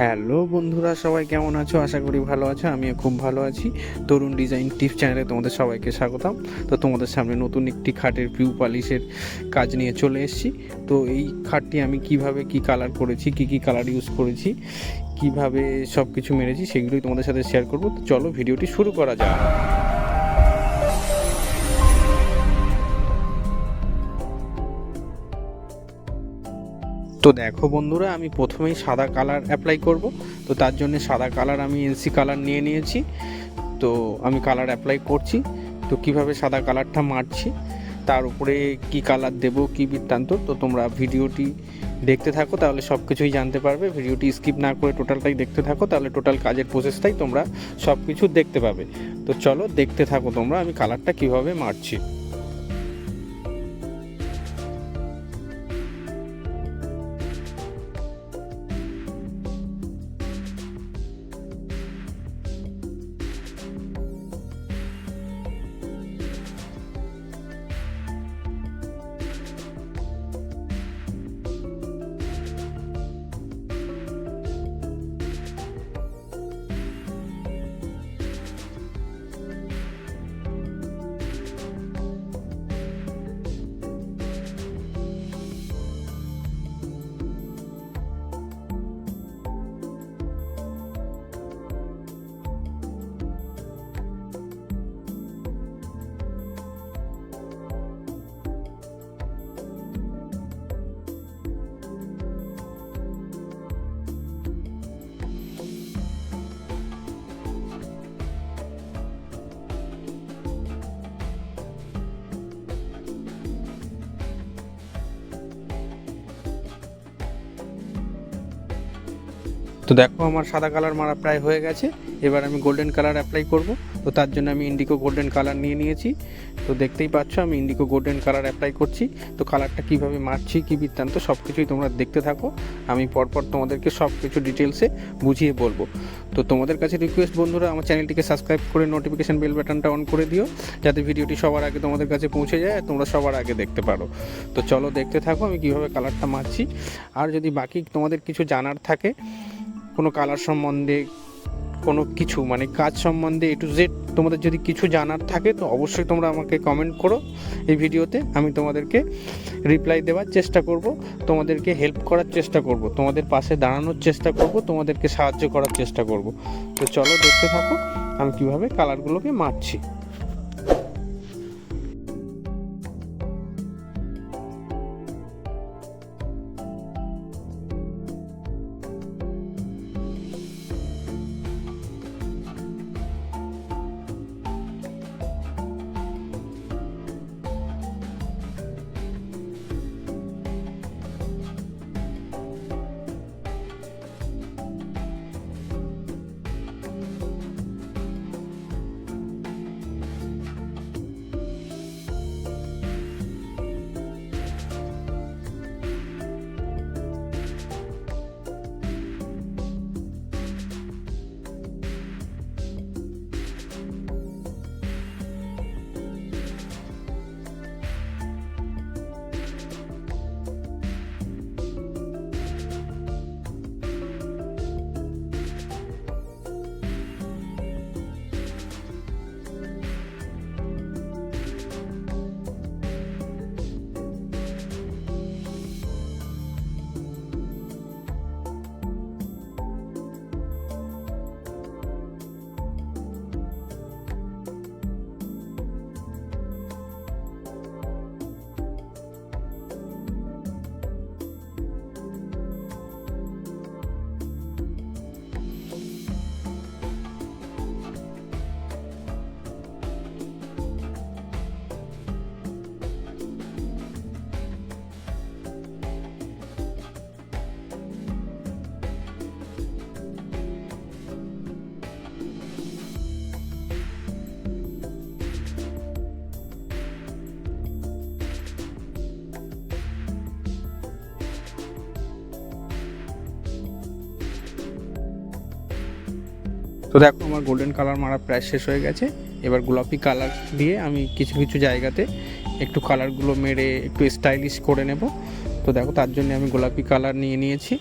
Hello বন্ধুরা, সবাই কেমন আছো? আশা করি ভালো আছো, আমিও খুব ভালো আছি। তরুণ ডিজাইন টিপস চ্যানেলে তোমাদের সবাইকে স্বাগতম। তো তোমাদের সামনে নতুন একটি খাটের পিউ পালিশের কাজ নিয়ে চলে এসেছি। তো এই খাটটি আমি কীভাবে কি কালার করেছি, কি কি কালার ইউজ করেছি, কীভাবে সব কিছু মেরেছি, সেগুলোই তোমাদের সাথে শেয়ার করব। তো চলো ভিডিওটি শুরু করা যাক। তো দেখো বন্ধুরা, আমি প্রথমেই সাদা কালার অ্যাপ্লাই করব। তো তার জন্য সাদা কালার আমি এনসি কালার নিয়ে নিয়েছি। তো আমি কালার অ্যাপ্লাই করছি। তো কীভাবে সাদা কালারটা মারছি, তার উপরে কি কালার দেব, কি বৃত্তান্ত, তো তোমরা ভিডিওটি দেখতে থাকো, তাহলে সব কিছুই জানতে পারবে। ভিডিওটি স্কিপ না করে টোটালটাই দেখতে থাকো, তাহলে টোটাল কাজের প্রসেসটাই তোমরা সব কিছু দেখতে পাবে। তো চলো দেখতে থাকো তোমরা, আমি কালারটা কীভাবে মারছি। তো দেখো আমার সাদা কালার মারা প্রায় হয়ে গেছে। এবার আমি গোল্ডেন কালার অ্যাপ্লাই করব। তো তার জন্য আমি ইন্ডিকো গোল্ডেন কালার নিয়ে নিয়েছি। তো দেখতেই পাচ্ছ, আমি ইন্ডিকো গোল্ডেন কালার অ্যাপ্লাই করছি। তো কালারটা কীভাবে মারছি, কী বৃত্তান্ত সব কিছুই তোমরা দেখতে থাকো। আমি পরপর তোমাদেরকে সব কিছু ডিটেলসে বুঝিয়ে বলব। তো তোমাদের কাছে রিকোয়েস্ট বন্ধুরা, আমার চ্যানেলটিকে সাবস্ক্রাইব করে নোটিফিকেশান বেল বাটনটা অন করে দিও। যাতে ভিডিওটি সবার আগে তোমাদের কাছে পৌঁছে যায় তোমরা সবার আগে দেখতে পারো। তো চলো দেখতে থাকো আমি কীভাবে কালারটা মারছি। আর যদি বাকি তোমাদের কিছু জানার থাকে কোনো কালার সম্বন্ধে কোনো কিছু মানে কাজ সম্বন্ধে এ টু জেড তোমাদের যদি কিছু জানার থাকে, তো অবশ্যই তোমরা আমাকে কমেন্ট করো এই ভিডিওতে। আমি তোমাদেরকে রিপ্লাই দেওয়ার চেষ্টা করব, তোমাদেরকে হেল্প করার চেষ্টা করব, তোমাদের পাশে দাঁড়ানোর চেষ্টা করব, তোমাদেরকে সাহায্য করার চেষ্টা করব। তো চলো দেখতে থাকো, আমি কীভাবে কালারগুলোকে মারছি। তো দেখো, আমার গোল্ডেন কালার মারা প্রায় শেষ হয়ে গেছে। এবার গোলাপি কালার দিয়ে আমি কিছু কিছু জায়গাতে একটু কালারগুলো মেরে একটু স্টাইলিশ করে নেব। তো দেখো, তার জন্য আমি গোলাপি কালার নিয়ে নিয়েছি।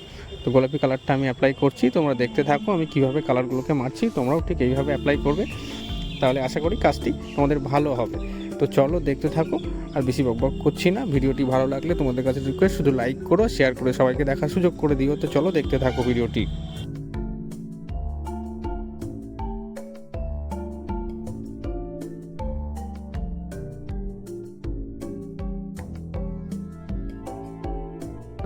তো গোলাপি কালারটা আমি অ্যাপ্লাই করছি। তোমরা দেখতে থাকো, আমি কীভাবে কালারগুলোকে মারছি। তোমরাও ঠিক এইভাবে অ্যাপ্লাই করবে। তাহলে আশা করি কাজটি তোমাদের ভালো হবে। তো চলো দেখতে থাকো, আর বেশি বকবক করছি না। ভিডিওটি ভালো লাগলে তোমাদের কাছে রিকোয়েস্ট শুধু লাইক করো শেয়ার করে সবাইকে দেখার সুযোগ করে দিও। তো চলো দেখতে থাকো ভিডিওটি।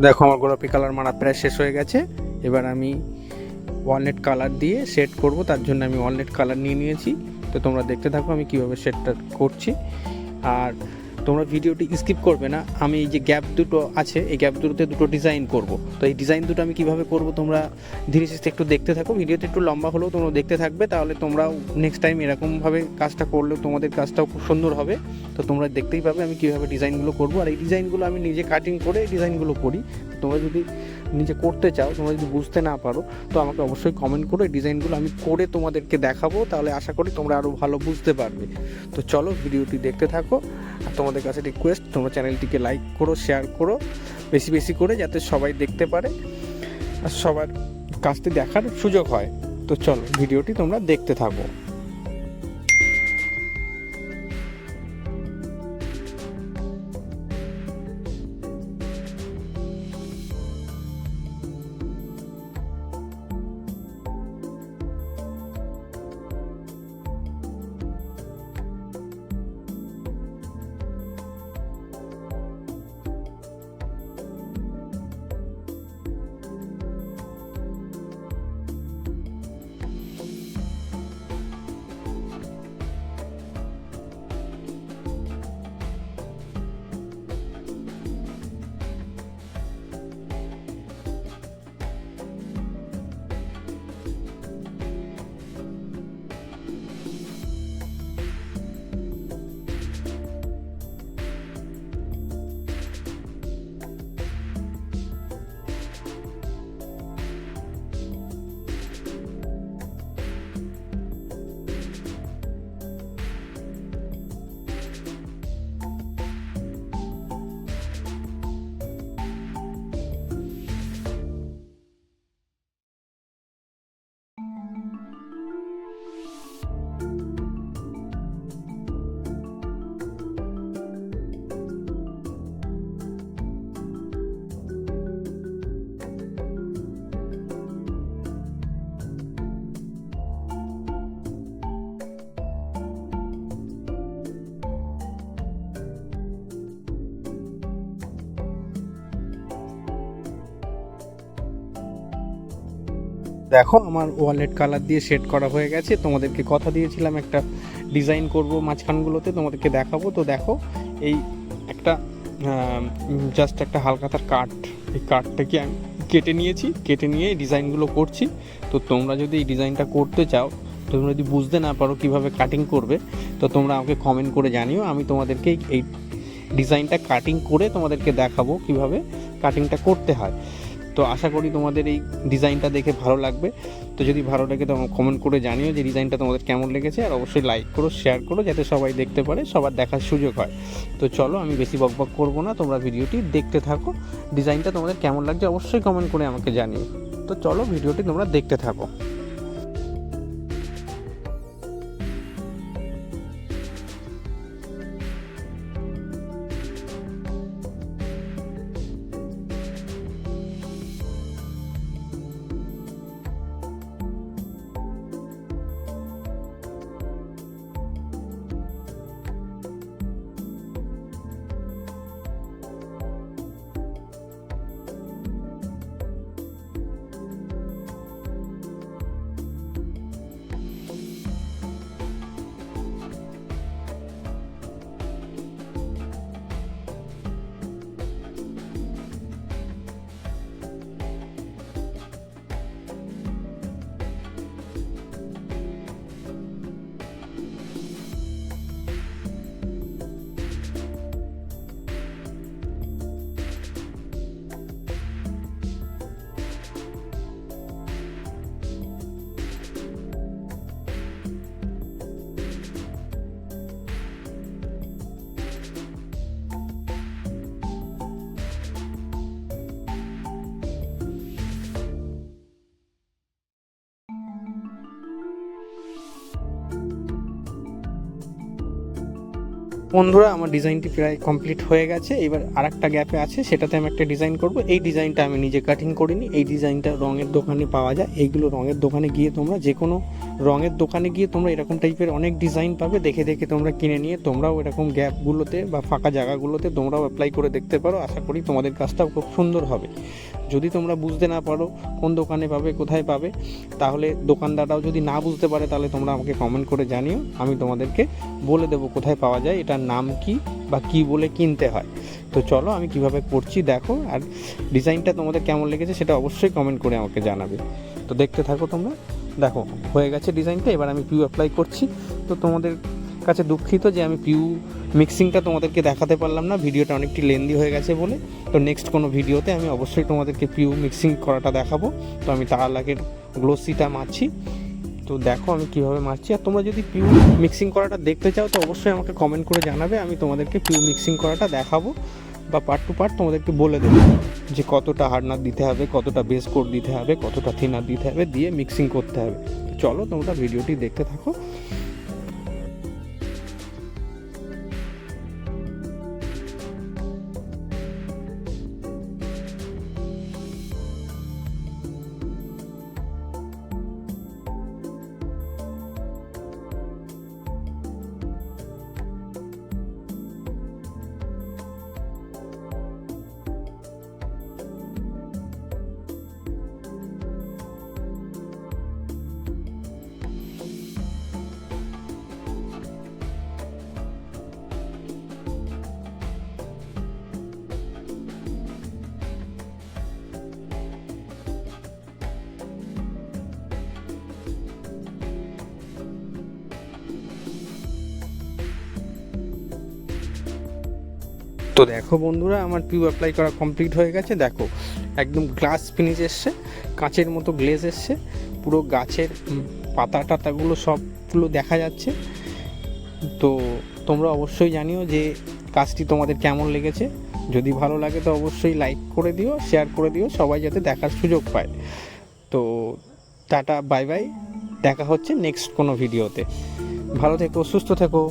দেখো, আমার গোলাপি কালার মারা প্রায় শেষ হয়ে গেছে। এবার আমি ওয়ালনেট কালার দিয়ে সেট করব, তার জন্য আমি ওয়ালনেট কালার নিয়ে নিয়েছি। তো তোমরা দেখতে থাকো আমি কীভাবে সেটটা করছি। আর তোমরা ভিডিওটি স্কিপ করবে না। আমি এই যে গ্যাপ দুটো আছে, এই গ্যাপ দুটোতে দুটো ডিজাইন করব। তো এই ডিজাইন দুটো আমি কীভাবে করব তোমরা ধীরে সুস্থে একটু দেখতে থাকো। ভিডিওতে একটু লম্বা হলেও তোমরা দেখতে থাকবে, তাহলে তোমরাও নেক্সট টাইম এরকমভাবে কাজটা করলেও তোমাদের কাজটাও খুব সুন্দর হবে। তো তোমরা দেখতেই পাবে আমি কীভাবে ডিজাইনগুলো করব। আর এই ডিজাইনগুলো আমি নিজে কাটিং করে ডিজাইনগুলো করি। তোমরা যদি নিজে করতে চাও, তোমরা যদি বুঝতে না পারো, তো আমাকে অবশ্যই কমেন্ট করো। এই ডিজাইনগুলো আমি করে তোমাদেরকে দেখাবো, তাহলে আশা করি তোমরা আরও ভালো বুঝতে পারবে। তো চলো ভিডিওটি দেখতে থাকো, আর তোমাদের কাছে রিকোয়েস্ট তোমরা চ্যানেলটিকে লাইক করো শেয়ার করো, বেশি বেশি করে যাতে সবাই দেখতে পারে, আর সবার কাজটি দেখার সুযোগ হয়। তো চলো ভিডিওটি তোমরা দেখতে থাকো। দেখো, আমার ওয়ালেট কালার দিয়ে সেট করা হয়ে গেছে। তোমাদেরকে কথা দিয়েছিলাম, একটা ডিজাইন করব মাঝখানগুলোতে, তোমাদেরকে দেখাবো। তো দেখো, এই একটা জাস্ট একটা হালকা তার কাঠ। এই কাঠটাকে আমি কেটে নিয়েছি, কেটে নিয়ে ডিজাইনগুলো করছি। তো তোমরা যদি এই ডিজাইনটা করতে চাও, তোমরা যদি বুঝতে না পারো কীভাবে কাটিং করবে, তো তোমরা আমাকে কমেন্ট করে জানিও। আমি তোমাদেরকে এই ডিজাইনটা কাটিং করে তোমাদেরকে দেখাবো কীভাবে কাটিংটা করতে হয়। তো আশা করি তোমাদের এই ডিজাইনটা দেখে ভালো লাগবে। তো যদি ভালো লাগে তো কমেন্ট করে জানিও যে ডিজাইনটা তোমাদের কেমন লেগেছে। আর অবশ্যই লাইক করো শেয়ার করো যাতে সবাই দেখতে পারে, সবার দেখার সুযোগ হয়। তো চলো, আমি বেশি বকবক করব না, তোমরা ভিডিওটি দেখতে থাকো। ডিজাইনটা তোমাদের কেমন লাগছে অবশ্যই কমেন্ট করে আমাকে জানিও। তো চলো, ভিডিওটি তোমরা দেখতে থাকো। বন্ধুরা, আমার ডিজাইনটি প্রায় কমপ্লিট হয়ে গেছে। এবার আর একটা গ্যাপে আছে, সেটাতে আমি একটা ডিজাইন করব। এই ডিজাইনটা আমি নিজে কাটিং করিনি, এই ডিজাইনটা রঙের দোকানে পাওয়া যায়। এইগুলো রঙের দোকানে গিয়ে তোমরা যে কোনো রঙের দোকানে গিয়ে তোমরা এরকম টাইপের অনেক ডিজাইন পাবে। দেখে দেখে তোমরা কিনে নিয়ে তোমরাও এরকম গ্যাপগুলোতে বা ফাঁকা জায়গাগুলোতে তোমরাও অ্যাপ্লাই করে দেখতে পারো। আশা করি তোমাদের কাজটাও খুব সুন্দর হবে। যদি তোমরা বুঝতে না পারো কোন দোকানে পাবে, কোথায় পাবে, তাহলে দোকানদাররাও যদি না বুঝতে পারে, তাহলে তোমরা আমাকে কমেন্ট করে জানিও। আমি তোমাদেরকে বলে দেবো কোথায় পাওয়া যায়, এটার নাম কি বা কি বলে কিনতে হয়। তো চলো আমি কীভাবে করছি দেখো, আর ডিজাইনটা তোমাদের কেমন লেগেছে সেটা অবশ্যই কমেন্ট করে আমাকে জানাবে। তো দেখতে থাকো তোমরা। দেখো, হয়ে গেছে ডিজাইনটা, এবার আমি পিউ অ্যাপ্লাই করছি। তো তোমাদের কাছে দুঃখিত যে আমি পিউ মিক্সিংটা তোমাদেরকে দেখাতে পারলাম না, ভিডিওটা অনেকটি লেন্দি হয়ে গেছে বলে। তো নেক্সট কোনো ভিডিওতে আমি অবশ্যই তোমাদেরকে পিউ মিক্সিং করাটা দেখাবো। তো আমি তার আগের গ্লোসিটা মারছি। তো দেখো আমি কীভাবে মারছি। আর তোমরা যদি পিউ মিক্সিং করাটা দেখতে চাও, তো অবশ্যই আমাকে কমেন্ট করে জানাবে। আমি তোমাদেরকে পিউ মিক্সিং করাটা দেখাবো। বা পার্ট টু পার্ট তোমাদেরকে বলে দেবো যে কতটা হার্ডনার দিতে হবে, কতটা বেস কোড দিতে হবে, কতটা থিনার দিতে হবে, দিয়ে মিক্সিং করতে হবে। চলো তোমরা ভিডিওটি দেখতে থাকো। তো দেখো বন্ধুরা, আমার পিউ অ্যাপ্লাই করা কমপ্লিট হয়ে গেছে। দেখো, একদম গ্লাস ফিনিশ এসছে, কাঁচের মতো গ্লেজ এসছে, পুরো গাছের পাতা টাতাগুলো সবগুলো দেখা যাচ্ছে। তো তোমরা অবশ্যই জানিও যে কাজটি তোমাদের কেমন লেগেছে। যদি ভালো লাগে তো অবশ্যই লাইক করে দিও শেয়ার করে দিও, সবাই যাতে দেখার সুযোগ পায়। তো টাটা বাই বাই দেখা হচ্ছে নেক্সট কোনো ভিডিওতে ভালো থেকো, সুস্থ থেকো।